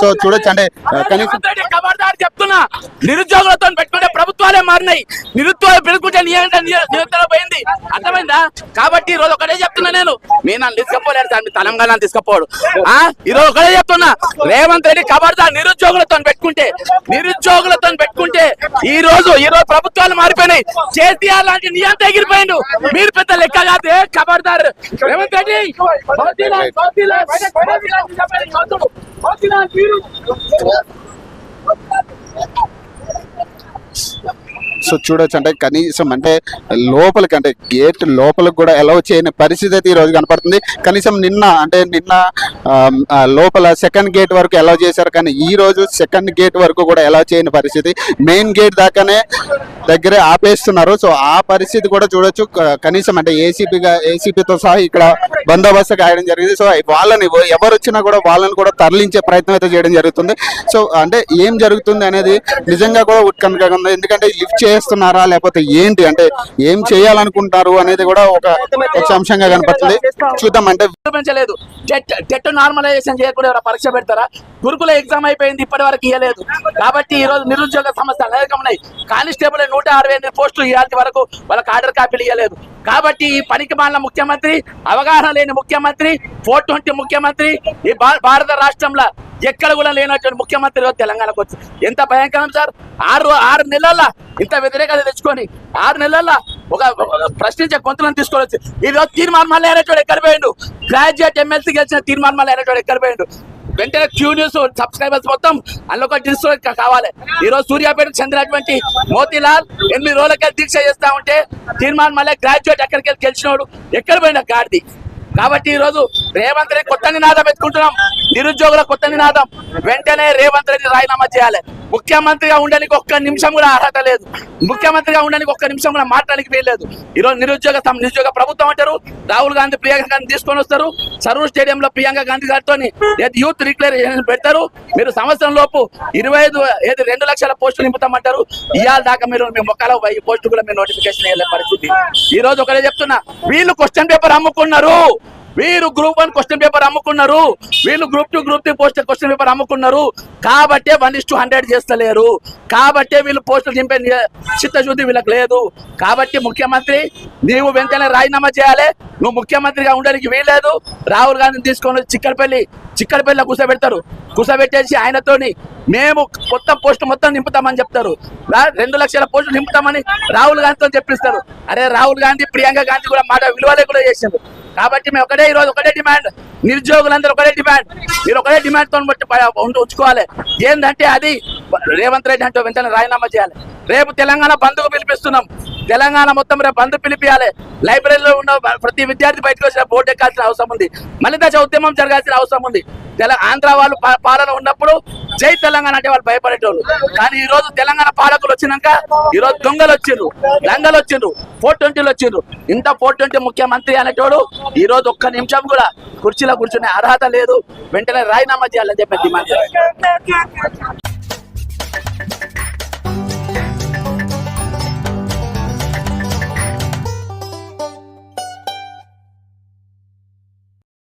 So చూడొచ్చు. అంటే కనీసం చెప్తున్నా. నిరుద్యోగులతో పెట్టుకుంటే ప్రభుత్వాలే మారినాయి. నిరుద్యోగం పెరుగుతుంటే నియంత్రణ పోయింది అర్థమైందా కాబట్టి ఈ రోజు ఒకటే చెప్తున్నా నేను మీ నన్ను తీసుకపోలేరు సార్ మీ తెలంగాణ తీసుకపోడు ఆ ఈ రోజు ఒకటే చెప్తున్నా రేవంత్ రెడ్డి ఖబర్దార్ నిరుద్యోగులతో పెట్టుకుంటే నిరుద్యోగులతో పెట్టుకుంటే ఈ రోజు ఈ రోజు ప్రభుత్వాలు మారిపోయినాయి కేసీఆర్ లాంటి నియంత ఎగిరిపోయిండు మీరు పెద్ద లెక్క కాదే ఖబర్దార్ రేవంత్ రెడ్డి మీరు సో చూడొచ్చు. అంటే కనీసం అంటే లోపలికి అంటే గేట్ లోపలికి కూడా ఎలా చేయని పరిస్థితి అయితే ఈ రోజు కనపడుతుంది. కనీసం నిన్న అంటే నిన్న లోపల సెకండ్ గేట్ వరకు ఎలా చేశారు. కానీ ఈ రోజు సెకండ్ గేట్ వరకు కూడా ఎలా చేయని పరిస్థితి. మెయిన్ గేట్ దాకానే దగ్గరే ఆపేస్తున్నారు. సో ఆ పరిస్థితి కూడా చూడొచ్చు. కనీసం అంటే ఏసీపీగా ఏసీపీతో సహా ఇక్కడ బందోబస్తు కాయడం జరిగింది. సో వాళ్ళని ఎవరు వచ్చినా కూడా వాళ్ళని కూడా తరలించే ప్రయత్నం అయితే చేయడం జరుగుతుంది. సో అంటే ఏం జరుగుతుంది అనేది నిజంగా కూడా ఉత్కంఠగా ఉంది. ఎందుకంటే లిఫ్ట్ చేస్తున్నారా? లేకపోతే ఏంటి? అంటే ఏం చేయాలనుకుంటారు అనేది కూడా ఒక అంశంగా కనపడుతుంది. చూద్దాం అంటే చూపించలేదు. టెట్ టెట్ నార్మలైజేషన్ చేయకుండా ఎవరైనా పరీక్ష పెడతారా? గురుకుల ఎగ్జామ్ అయిపోయింది ఇప్పటి వరకు ఇవ్వలేదు కాబట్టి ఈ రోజు నిరుద్యోగ సమస్యలు అనేకం ఉన్నాయి. కానిస్టేబుల్ నూట అరవై ఎనిమిది పోస్టులు ఇవ్వాల్సి వరకు వాళ్ళకి ఆర్డర్ కాపీలు ఇవ్వలేదు కాబట్టి ఈ పనికి మాలిన ముఖ్యమంత్రి అవగాహన లేని ముఖ్యమంత్రి ఫోర్ ట్వంటీ ముఖ్యమంత్రి ఈ భారత రాష్ట్రంలో ఎక్కడ కూడా లేనటువంటి ముఖ్యమంత్రి తెలంగాణకు వచ్చి ఎంత భయంకరం సార్? ఆరు ఆరు నెలల ఇంత వ్యతిరేకత తెచ్చుకొని ఆరు నెలల ఒక ప్రశ్నించే గొంతులను తీసుకొని ఈ రోజు తీర్మానం మళ్ళీ అనేటువంటి ఎక్కడ పోయిండు? గ్రాడ్యుయేట్ ఎమ్మెల్సీ గెలిచిన తీర్మానం మళ్ళీ ఎక్కడ పోయిండు? వెంటనే క్యూ న్యూస్ సబ్స్క్రైబర్స్ మొత్తం అందులో ఒక కావాలి. ఈ రోజు సూర్యాపేట చెందినటువంటి మోతీలాల్ ఎనిమిది రోజులకి దీక్ష చేస్తా ఉంటే తీర్మాన మళ్ళీ గ్రాడ్యుయేట్ ఎక్కడికి వెళ్ళి గెలిచినోడు? ఎక్కడ పోయిన గాడిది? కాబట్టి ఈ రోజు రేవంత్ రెడ్డి కొత్త నినాదం పెట్టుకుంటున్నాం. నిరుద్యోగుల కొత్త నినాదం. వెంటనే రేవంత్ రెడ్డి రాజీనామా చేయాలి. ముఖ్యమంత్రిగా ఉండడానికి ఒక్క నిమిషం కూడా అర్హత లేదు. ముఖ్యమంత్రిగా ఉండడానికి ఒక్క నిమిషం కూడా మాట్లాడడానికి వీల్లేదు ఈ రోజు నిరుద్యోగ నిరుద్యోగ ప్రభుత్వం అంటారు. రాహుల్ గాంధీ ప్రియాంక గాంధీ తీసుకొని వస్తారు. సరూర్ స్టేడియం లో ప్రియాంక గాంధీ గారితో యూత్ రిక్లరేషన్ పెడతారు. మీరు సంవత్సరం లోపు ఇరవై ఐదు ఏది రెండు లక్షల పోస్టులు నింపుతామంటారు. ఇవాళ దాకా మీరు మీ మొక్కల ఈ పోస్టు కూడా మీరు నోటిఫికేషన్ వేయలే పరిస్థితి. ఈ రోజు ఒకటే చెప్తున్నా. వీళ్ళు క్వశ్చన్ పేపర్ అమ్ముకున్నారు. వీరు గ్రూప్ వన్ క్వశ్చన్ పేపర్ అమ్ముకున్నారు. వీళ్ళు group two group three post question paper అమ్ముకున్నారు. కాబట్టే వన్ ఇస్ టూ హండ్రెడ్ చేస్తలేరు. కాబట్టే వీళ్ళు పోస్టులు దింపే చిత్తశుద్ధి వీళ్ళకి లేదు. కాబట్టి ముఖ్యమంత్రి నీవు వెంటనే రాజీనామా చేయాలి. నువ్వు ముఖ్యమంత్రిగా ఉండడానికి వీల్లేదు. రాహుల్ గాంధీని తీసుకొని చిక్కడపల్లి చిక్కడపల్లిలో కూర్చోబెడతారు. కూర్చోబెట్టేసి ఆయనతోని మేము కొత్త పోస్ట్ మొత్తం నింపుతామని చెప్తారు. రా- రెండు లక్షల పోస్టులు నింపుతామని రాహుల్ గాంధీతో చెప్పిస్తారు. అరే రాహుల్ గాంధీ ప్రియాంక గాంధీ కూడా మాట విలువలే కూడా చేసింది కాబట్టి మేము ఒకటే ఈ రోజు ఒకటే డిమాండ్. నిరుద్యోగులందరూ ఒకటే డిమాండ్. మీరు ఒకటే డిమాండ్తో బట్టి ఉంచుకోవాలి. ఏంటంటే అది? రేవంత్ రెడ్డి అంటే వెంటనే రాజీనామా చేయాలి. రేపు తెలంగాణ బంధుకు పిలిపిస్తున్నాం. తెలంగాణ మొత్తం రేపు బంద్ పిలిపియాలి. లైబ్రరీలో ఉన్న ప్రతి విద్యార్థి బయటకు వచ్చిన బోర్డు ఎక్కాల్సిన అవసరం ఉంది. మళ్ళీ దశ ఉద్యమం జరగాల్సిన అవసరం ఉంది. తెల ఆంధ్ర వాళ్ళు పాలన ఉన్నప్పుడు జై తెలంగాణ అంటే వాళ్ళు భయపడేటోళ్ళు. కానీ ఈ రోజు తెలంగాణ పాలకులు వచ్చినాక ఈ రోజు దొంగలు వచ్చిండ్రు లంగలు వచ్చిండ్రు ఫోర్ ట్వంటీలు వచ్చిండ్రు ఇంత ఫోర్ ట్వంటీ ముఖ్యమంత్రి అనేటోడు ఈ రోజు ఒక్క నిమిషం కూడా కుర్చీలో కూర్చునే అర్హత లేదు. వెంటనే రాజీనామా చేయాలని చెప్పి డిమాండ్